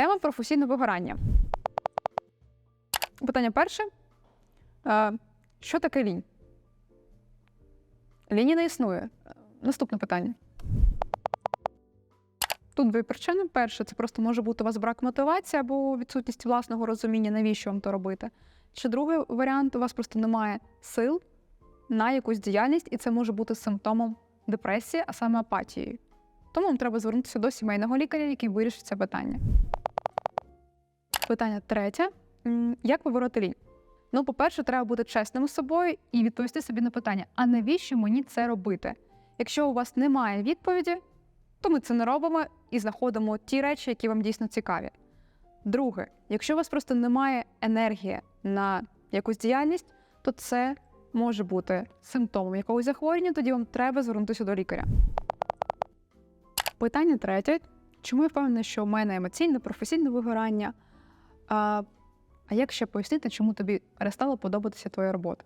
Тема професійне вигорання. Питання перше. Е, Що таке лінь? Ліні не існує. Наступне питання. Тут дві причини. Перше, це просто може бути у вас брак мотивації або відсутність власного розуміння, навіщо вам то робити. Чи другий варіант, у вас просто немає сил на якусь діяльність, і це може бути симптомом депресії, а саме апатією. Тому вам треба звернутися до сімейного лікаря, який вирішить це питання. Питання третє: як побороти лінь? Ну, по-перше, треба бути чесним з собою і відповісти собі на питання: а навіщо мені це робити? Якщо у вас немає відповіді, то ми це не робимо і знаходимо ті речі, які вам дійсно цікаві. Друге, якщо у вас просто немає енергії на якусь діяльність, то це може бути симптомом якогось захворювання, тоді вам треба звернутися до лікаря. Питання третє. Чому я впевнена, що в мене емоційне, професійне вигорання? А, а як ще пояснити, чому тобі перестала подобатися твоя робота?